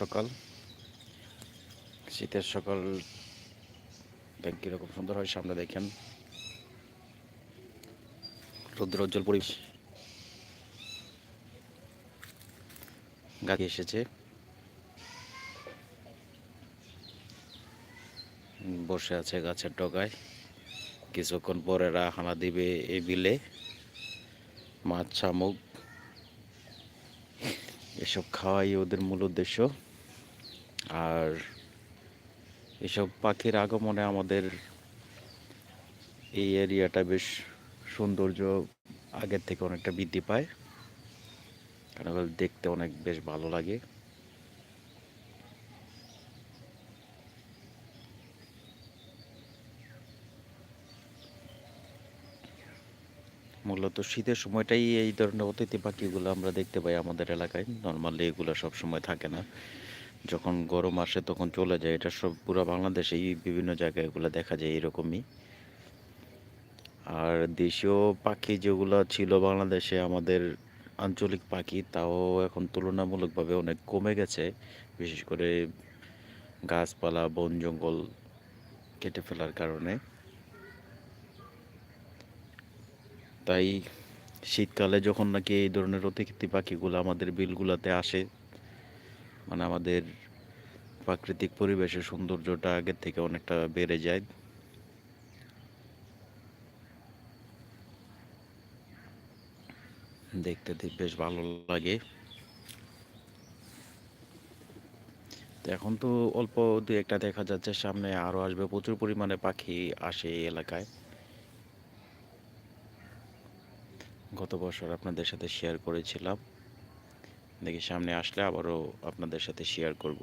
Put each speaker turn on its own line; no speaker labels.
সকাল? শীতের সকাল কীরকম সুন্দর হয়, সামনে দেখেন। রৌদ্র উজ্জ্বল পরিবেশ। গাড়ি এসেছে। বসে আছে গাছের ডগায়। কিছুক্ষণ পরে এরা হানা দিবে এই বিলে। মাছ শামুক। এসব খাওয়াই ওদের মূল উদ্দেশ্য। আর এসব পাখির আগমনে আমাদের এই এরিয়াটা বেশ সৌন্দর্য আগের থেকে অনেকটা বৃদ্ধি পায়। কারণ দেখতে অনেক বেশ ভালো লাগে। মূলত শীতের সময়টাই এই ধরনের অতিথি পাখিগুলো আমরা দেখতে পাই আমাদের এলাকায়। নর্মালি এগুলো সব সময় থাকে না। যখন গরম আসে তখন চলে যায়। এটা সব পুরো বাংলাদেশেই বিভিন্ন জায়গায় এগুলো দেখা যায় এরকমই। আর দেশীয় পাখি যেগুলো ছিল বাংলাদেশে, আমাদের আঞ্চলিক পাখি, তাও এখন তুলনামূলকভাবে অনেক কমে গেছে। বিশেষ করে গাছপালা, বন, জঙ্গল কেটে ফেলার কারণে। তাই শীতকালে যখন নাকি এই ধরনের অতিথি পাখিগুলো আমাদের বিলগুলোতে আসে মানে আমাদের প্রাকৃতিক পরিবেশের সৌন্দর্যটা আগের থেকে অনেকটা বেড়ে যায়। দেখতে বেশ ভালো লাগে। এখন তো অল্প দু একটা দেখা যাচ্ছে, সামনে আরও আসবে। প্রচুর পরিমাণে পাখি আসে এই এলাকায়। গত বছর আপনাদের সাথে শেয়ার করেছিলাম। দেখি সামনে আসলে আবারও আপনাদের সাথে শেয়ার করব।